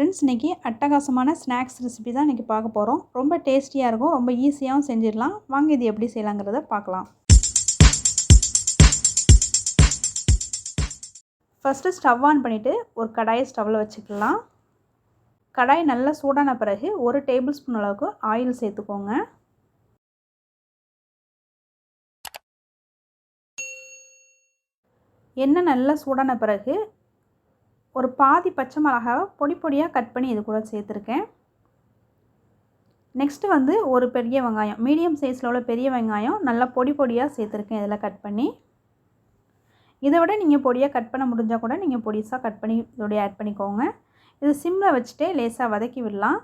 Friends இன்றைக்கி அட்டகாசமான snacks recipe தான் இன்றைக்கி பார்க்க போகிறோம் ரொம்ப டேஸ்டியாக இருக்கும் ரொம்ப ஈஸியாகவும் செஞ்சிடலாம். வாங்க இது எப்படி செய்யலாங்கிறத பார்க்கலாம். ஃபஸ்ட்டு ஸ்டவ் ஆன் பண்ணிவிட்டு ஒரு கடாயை ஸ்டவ்வில் வச்சுக்கலாம். கடாய் நல்லா சூடான பிறகு ஒரு டேபிள் ஸ்பூன் அளவுக்கு ஆயில் சேர்த்துக்கோங்க. எண்ணெய் நல்லா சூடான பிறகு ஒரு பாதி பச்சை மிளகாவை பொடி பொடியாக கட் பண்ணி இது கூட சேர்த்துருக்கேன். நெக்ஸ்ட்டு வந்து ஒரு பெரிய வெங்காயம் மீடியம் சைஸில் உள்ள பெரிய வெங்காயம் நல்லா பொடி பொடியாக சேர்த்துருக்கேன் இதில் கட் பண்ணி. இதை விட நீங்கள் பொடியாக கட் பண்ண முடிஞ்சால் கூட நீங்கள் பொடிசாக கட் பண்ணி இதோடைய ஆட் பண்ணிக்கோங்க. இது சிம்மில் வச்சுட்டே லேசாக வதக்கி விடலாம்.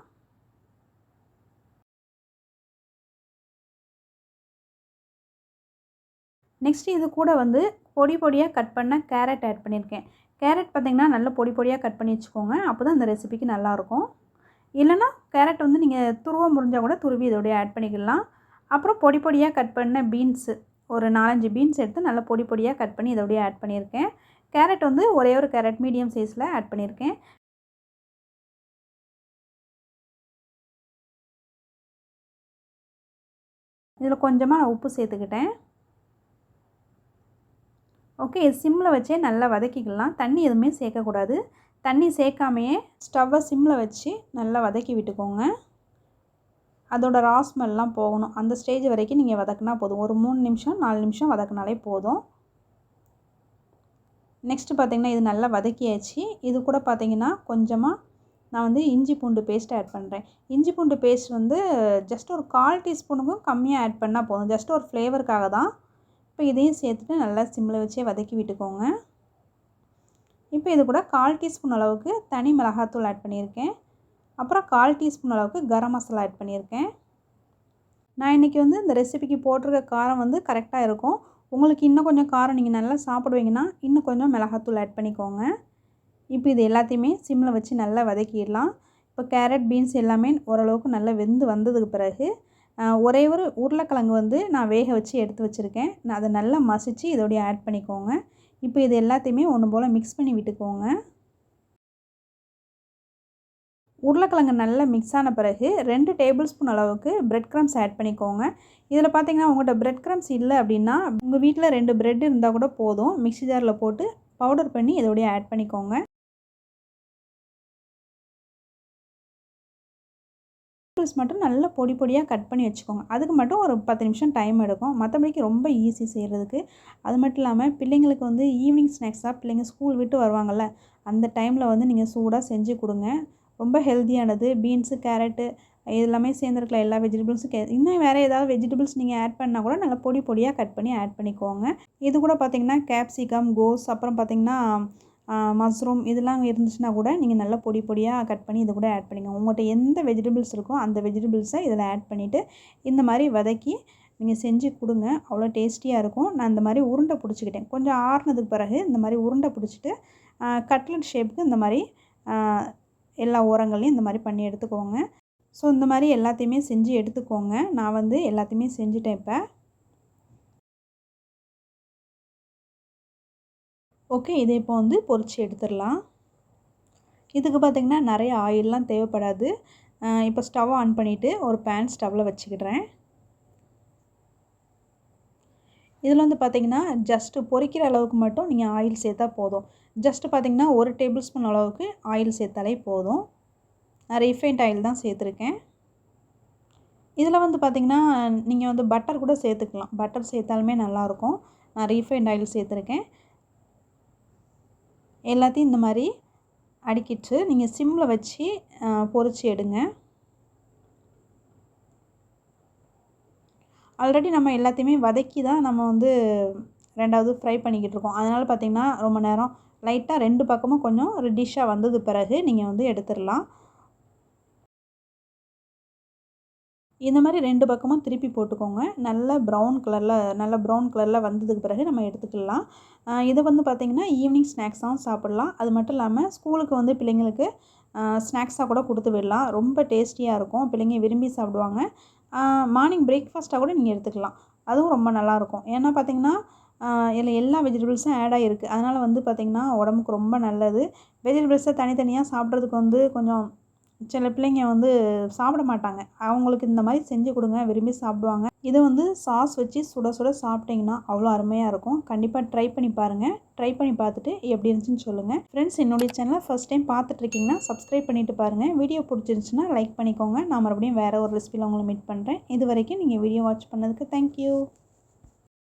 நெக்ஸ்ட் இது கூட வந்து பொடி பொடியாக கட் பண்ண கேரட் ஆட் பண்ணியிருக்கேன் கேரட் பார்த்திங்கன்னா நல்ல பொடி பொடியாக கட் பண்ணி வச்சுக்கோங்க. அப்போ தான் அந்த ரெசிபிக்கு நல்லாயிருக்கும். இல்லைனா கேரட் வந்து நீங்கள் துருவ முறிஞ்சால் கூட துருவி இதோடைய ஆட் பண்ணிக்கலாம். அப்புறம் பொடி பொடியாக கட் பண்ண பீன்ஸு ஒரு நாலஞ்சு பீன்ஸ் எடுத்து நல்லா பொடி பொடியாக கட் பண்ணி இதோடைய ஆட் பண்ணியிருக்கேன். கேரட் வந்து ஒரே ஒரு கேரட் மீடியம் சைஸில் ஆட் பண்ணியிருக்கேன். இதில் கொஞ்சமாக நான் உப்பு சேர்த்துக்கிட்டேன். ஓகே இது சிம்மில் வச்சே நல்லா வதக்கிக்கலாம். தண்ணி எதுவுமே சேர்க்கக்கூடாது. தண்ணி சேர்க்காமையே ஸ்டவ்வை சிம்மில் வச்சு நல்லா வதக்கி விட்டுக்கோங்க. அதோட ராஸ்மெல்லாம் போகணும். அந்த ஸ்டேஜ் வரைக்கும் நீங்கள் வதக்குனா போதும். ஒரு மூணு நிமிஷம் நாலு நிமிஷம் வதக்குனாலே போதும். நெக்ஸ்ட்டு பார்த்திங்கன்னா இது நல்லா வதக்கியாச்சு. இது கூட பார்த்திங்கன்னா கொஞ்சமாக நான் வந்து இஞ்சி பூண்டு பேஸ்ட் ஆட் பண்ணுறேன் இஞ்சி பூண்டு பேஸ்ட் வந்து ஜஸ்ட் ஒரு கால் டீஸ்பூனுக்கும் கம்மியாக ஆட் பண்ணால் போதும். ஜஸ்ட் ஒரு ஃப்ளேவருக்காக தான். இப்போ இதையும் சேர்த்துட்டு நல்லா சிம்மில் வச்சே வதக்கி விட்டுக்கோங்க. இப்போ இது கூட கால் டீஸ்பூன் அளவுக்கு தனி மிளகாத்தூள் ஆட் பண்ணியிருக்கேன். அப்புறம் கால் டீஸ்பூன் அளவுக்கு கரம் மசாலா ஆட் பண்ணியிருக்கேன். நான் இன்றைக்கி வந்து இந்த ரெசிபிக்கு போட்டிருக்க காரம் வந்து கரெக்டாக இருக்கும். உங்களுக்கு இன்னும் கொஞ்சம் காரம் நீங்கள் நல்லா சாப்பிடுவீங்கன்னா இன்னும் கொஞ்சம் மிளகாத்தூள் ஆட் பண்ணிக்கோங்க. இப்போ இது எல்லாத்தையுமே சிம்மில் வச்சு நல்லா வதக்கிடலாம். இப்போ கேரட் பீன்ஸ் எல்லாமே ஓரளவுக்கு நல்லா வெந்து வந்ததுக்கு பிறகு ஒரே ஒரு உருளைக்கிழங்கு வந்து நான் வேக வச்சு எடுத்து வச்சுருக்கேன். நான் அதை நல்லா மசித்து இதோடைய ஆட் பண்ணிக்கோங்க. இப்போ இது எல்லாத்தையுமே ஒன்று போல் மிக்ஸ் பண்ணி விட்டுக்கோங்க. உருளைக்கிழங்கு நல்லா மிக்ஸ் ஆன பிறகு ரெண்டு டேபிள் ஸ்பூன் அளவுக்கு பிரெட் க்ரம்ஸ் ஆட் பண்ணிக்கோங்க. இதில் பார்த்தீங்கன்னா உங்கள்கிட்ட பிரெட் க்ரம்ஸ் இல்லை அப்படின்னா உங்கள் வீட்டில் ரெண்டு பிரெட் இருந்தால் கூட போதும். மிக்ஸி ஜாரில் போட்டு பவுடர் பண்ணி இதோடைய ஆட் பண்ணிக்கோங்க. வெஜிடபிள்ஸ் மட்டும் நல்லா பொடி பொடியாக கட் பண்ணி வச்சுக்கோங்க. அதுக்கு மட்டும் ஒரு பத்து நிமிஷம் டைம் எடுக்கும். மற்றபடிக்கு ரொம்ப ஈஸி செய்கிறதுக்கு அது மட்டும் இல்லாமல் பிள்ளைங்களுக்கு வந்து ஈவினிங் ஸ்நாக்ஸாக பிள்ளைங்க ஸ்கூல் விட்டு வருவாங்கள்ல அந்த டைமில் வந்து நீங்கள் சூடாக செஞ்சு கொடுங்க. ரொம்ப ஹெல்த்தியானது பீன்ஸு கேரட்டு இதெல்லாமே சேர்ந்துருக்கலாம். எல்லா வெஜிடபிள்ஸும் கே இன்னும் வேறு ஏதாவது வெஜிடபிள்ஸ் நீங்கள் ஆட் பண்ணால் கூட நல்லா பொடி பொடியாக கட் பண்ணி ஆட் பண்ணிக்கோங்க. இது கூட பார்த்திங்கன்னா கேப்சிகம் கோஸ் அப்புறம் பார்த்திங்கன்னா மஷ்ரூம் இதெல்லாம் இருந்துச்சுன்னா கூட நீங்கள் நல்லா பொடி பொடியாக கட் பண்ணி இதை கூட ஆட் பண்ணிக்கோங்க. உங்கள்கிட்ட எந்த வெஜிடபிள்ஸ் இருக்கோ அந்த வெஜிடபிள்ஸை இதில் ஆட் பண்ணிவிட்டு இந்த மாதிரி வதக்கி நீங்கள் செஞ்சு கொடுங்க. அவ்வளோ டேஸ்டியாக இருக்கும். நான் இந்த மாதிரி உருண்டை பிடிச்சிக்கிட்டேன். கொஞ்சம் ஆறுனதுக்கு பிறகு இந்த மாதிரி உருண்டை பிடிச்சிட்டு கட்லட் ஷேப்புக்கு இந்த மாதிரி எல்லா ஓரங்களையும் இந்த மாதிரி பண்ணி எடுத்துக்கோங்க. ஸோ இந்த மாதிரி எல்லாத்தையுமே செஞ்சு எடுத்துக்கோங்க. நான் வந்து எல்லாத்தையுமே செஞ்சுட்டேன் இப்போ. ஓகே இதை இப்போ வந்து பொரித்து எடுத்துடலாம். இதுக்கு பார்த்திங்கன்னா நிறைய ஆயிலெலாம் தேவைப்படாது. இப்போ ஸ்டவ் ஆன் பண்ணிவிட்டு ஒரு பேன் ஸ்டவ்வில் வச்சுக்கிடுறேன். இதில் வந்து பார்த்திங்கன்னா ஜஸ்ட்டு பொரிக்கிற அளவுக்கு மட்டும் நீங்கள் ஆயில் சேர்த்தா போதும். ஜஸ்ட்டு பார்த்திங்கன்னா ஒரு டேபிள் ஸ்பூன் அளவுக்கு ஆயில் சேர்த்தாலே போதும். நான் ரீஃபைண்ட் ஆயில் தான் சேர்த்துருக்கேன். இதில் வந்து பார்த்திங்கன்னா நீங்கள் வந்து பட்டர் கூட சேர்த்துக்கலாம். பட்டர் சேர்த்தாலுமே நல்லாயிருக்கும். நான் ரீஃபைண்ட் ஆயில் சேர்த்துருக்கேன். எல்லாத்தையும் இந்த மாதிரி அடுக்கிட்டு நீங்கள் சிம்மில் வச்சு பொரித்து எடுங்க. ஆல்ரெடி நம்ம எல்லாத்தையுமே வதக்கி தான் நம்ம வந்து ரெண்டாவது ஃப்ரை பண்ணிக்கிட்டு இருக்கோம். அதனால் பார்த்திங்கன்னா ரொம்ப நேரம் லைட்டாக ரெண்டு பக்கமும் கொஞ்சம் ரெட்டிஷாக வந்தது பிறகு நீங்கள் வந்து எடுத்துடலாம். இந்த மாதிரி ரெண்டு பக்கமும் திருப்பி போட்டுக்கோங்க. நல்ல ப்ரௌன் கலரில் நல்ல ப்ரௌன் கலரில் வந்ததுக்கு பிறகு நம்ம எடுத்துக்கலாம். இதை வந்து பார்த்திங்கன்னா ஈவினிங் ஸ்நாக்ஸாகவும் சாப்பிட்லாம். அது மட்டும் இல்லாமல் ஸ்கூலுக்கு வந்து பிள்ளைங்களுக்கு ஸ்நாக்ஸாக கூட கொடுத்து விடலாம். ரொம்ப டேஸ்டியாக இருக்கும். பிள்ளைங்க விரும்பி சாப்பிடுவாங்க. மார்னிங் பிரேக்ஃபாஸ்ட்டாக கூட நீங்கள் எடுத்துக்கலாம். அதுவும் ரொம்ப நல்லாயிருக்கும். ஏன்னா பார்த்திங்கன்னா இதில் எல்லா வெஜிடபிள்ஸும் ஆட் ஆகிருக்கு அதனால் வந்து பார்த்திங்கன்னா உடம்புக்கு ரொம்ப நல்லது. வெஜிடபிள்ஸை தனித்தனியாக சாப்பிட்றதுக்கு வந்து கொஞ்சம் சில பிள்ளைங்க வந்து சாப்பிட மாட்டாங்க. அவங்களுக்கு இந்த மாதிரி செஞ்சு கொடுங்க விரும்பி சாப்பிடுவாங்க. இதை வந்து சாஸ் வச்சு சுட சுட சாப்பிட்டிங்கன்னா அவ்வளோ அருமையாக இருக்கும். கண்டிப்பாக ட்ரை பண்ணி பாருங்கள் ட்ரை பண்ணி பார்த்துட்டு எப்படி இருந்துச்சுன்னு சொல்லுங்கள் ஃப்ரெண்ட்ஸ் என்னுடைய சேனலை ஃபஸ்ட் டைம் பார்த்துட்ருக்கீங்கன்னா சப்ஸ்கிரைப் பண்ணிவிட்டு பாருங்கள் வீடியோ பிடிச்சிருந்துச்சுன்னா லைக் பண்ணிக்கோங்க. நான் மறுபடியும் வேறு ஒரு ரெசிபியில் உங்களை மீட் பண்ணுறேன் இது வரைக்கும் நீங்கள் வீடியோ வாட்ச் பண்ணதுக்கு தேங்க்யூ